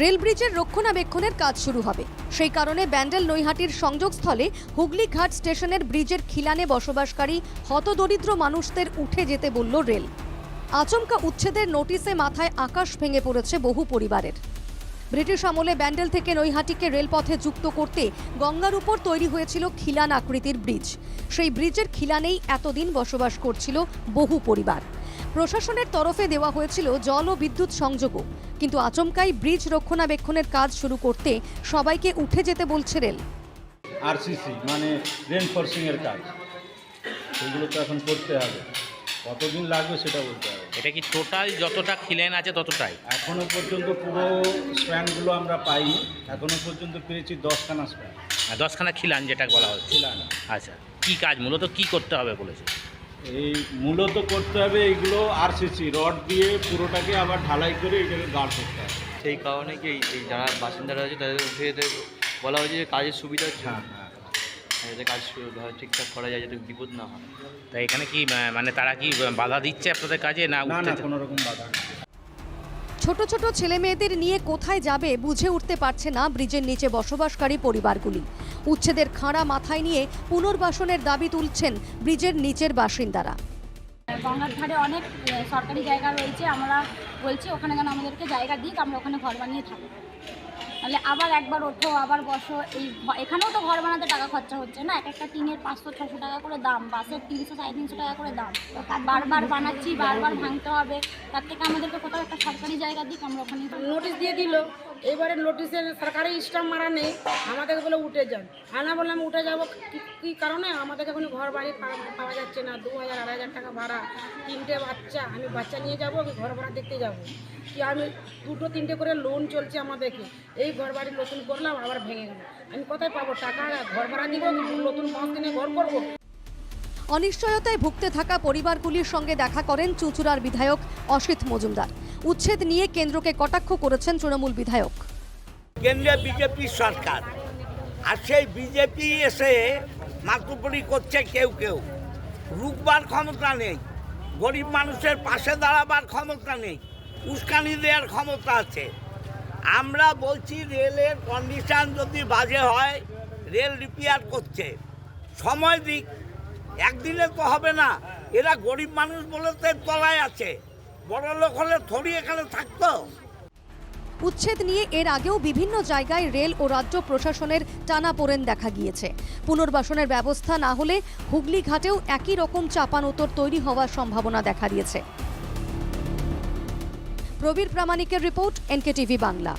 Rail ব্রিজের রক্ষণাবেক্ষণের কাজ শুরু হবে। সেই কারণে ব্যান্ডেল নৈহাটির সংযোগস্থলে হুগলি ঘাট স্টেশনের ব্রিজের খিলানে বসবাসকারী হতদরিদ্র মানুষদের উঠে যেতে বলল রেল। আচমকা উচ্ছেদের নোটিশে মাথায় আকাশ ভেঙে পড়েছে বহু পরিবারের। ব্রিটিশ আমলে ব্যান্ডেল থেকে নৈহাটিকে রেলপথে যুক্ত করতে গঙ্গার উপর তৈরি হয়েছিল খিলান আকৃতির ব্রিজ। সেই ব্রিজের খিলানেই এতদিন বসবাস করছিল বহু পরিবার। প্রশাসনের তরফে দেওয়া হয়েছিল জল ও বিদ্যুৎ সংযোগও। কিন্তু আচমকাই ব্রিজ রক্ষণাবেক্ষণের কাজ শুরু করতে সবাইকে উঠে যেতে বলছে রেল। আরসিসি মানে রেনফোর্সিং এর কাজ। সেগুলো তো এখন করতে হবে। কতদিন লাগবে সেটা বলতে হবে। এটা কি টোটাল যতটা খিলেন আছে ততটাই। এখনও পর্যন্ত পুরো স্প্যানগুলো আমরা পাইনি। এখনও পর্যন্ত পেয়েছি দশখানা স্প্যান আর দশখানা খিলান যেটা বলা হচ্ছে। খিলান। আচ্ছা কি কাজ মূলত কি করতে হবে বলেছে? এই মূলত করতে হবে এইগুলো আরসিসি রড দিয়ে পুরোটাকে আবার ঢালাই করে এটাকে গার্ড করতে হবে। সেই কারণে কি এই- এই যারা বাসিন্দারা আছে তাদের বলা হয়েছে যে কাজের সুবিধা হ্যাঁ হ্যাঁ। যাতে কাজ ঠিকঠাক করা যায় যাতে বিপদ না হয়। তা এখানে কি মানে তারা কি বাধা দিচ্ছে আপনাদের কাজে না না কোনো রকম বাধা ছোট ছোট ছেলে মেয়েদের নিয়ে কোথায় যাবে বুঝে উঠতে পারছে না ব্রিজের নিচে বসবাসকারী পরিবারগুলি। উচ্ছেদের খাঁড়া মাথায় নিয়ে পুনর্বাসনের দাবি তুলছেন ব্রিজের নিচের বাসিন্দারা। গঙ্গার ধারে অনেক সরকারি জায়গা রয়েছে আমরা বলছি ওখানে যেন আমাদেরকে জায়গা দিক আমরা ওখানে ঘর বানিয়ে থাকব। তাহলে আবার একবার ওঠো, আবার বসো। এই এখানেও তো ঘর বানাতে টাকা খরচা হচ্ছে না? এক একটা টিনের পাঁচশো, ছশো টাকা করে দাম, বাসের তিনশো, সাড়ে তিনশো টাকা করে দাম। বারবার বানাচ্ছি, বারবার ভাঙতে হবে। তার থেকে আমাদেরকে কোথাও একটা সরকারি জায়গা দিক আমরা ওখানে নোটিশ দিয়ে দিল। এবারে নোটিশের সরকারি স্টাম্প মারা নেই আমাদেরকে বলে উঠে যান। আনা বললাম উঠে যাব কি- কারণে? আমাদেরকে এখন ঘর বাড়ি পাওয়া যাচ্ছে না, দু হাজার, আড়াই হাজার টাকা ভাড়া, তিনটে বাচ্চা, আমি বাচ্চা নিয়ে যাব আমি ঘর ভাড়া দেখতে যাব? কি আমি দুটো, তিনটে করে লোন চলছে আমাদেরকে, এই ঘর বাড়ি নতুন করলাম, আবার ভেঙে গেল। আমি কোথায় পাবো টাকা? ঘর ভাড়া দিব নতুন পাঁচ দিনে ঘর করব? অনিশ্চয়তায় ভুগতে থাকা পরিবারগুলির সঙ্গে দেখা করেন চুঁচুড়ার বিধায়ক অসিত মজুমদার। উচ্ছেদ নিয়ে কেন্দ্রকে কটাক্ষ করেছেন তৃণমূল বিধায়ক। কেন্দ্রীয় বিজেপি সরকার। আর সেই বিজেপি এসে মাতুপুরি করছে কেউ কেউ। রুখবার ক্ষমতা নেই। গরিব মানুষের পাশে দাঁড়াবার ক্ষমতা নেই। উস্কানি দেওয়ার ক্ষমতা আছে। আমরা বলছি রেলের কন্ডিশন যদি বাজে হয়, রেল রিপেয়ার করছে। সময় দিক। একদিনে তো হবে না। এরা গরিব মানুষ বলে তো তলায় আছে। উচ্ছেদ নিয়ে এর আগেও বিভিন্ন জায়গায় রেল ও রাজ্য প্রশাসনের টানা টানাপোড়েন দেখা গিয়েছে। পুনর্বাসনের ব্যবস্থা না হলে হুগলি ঘাটেও একই রকম চাপান উত্তর তৈরি হওয়ার সম্ভাবনা দেখা দিয়েছে। প্রবীর প্রামাণিকের রিপোর্ট, এনকেটিভি বাংলা।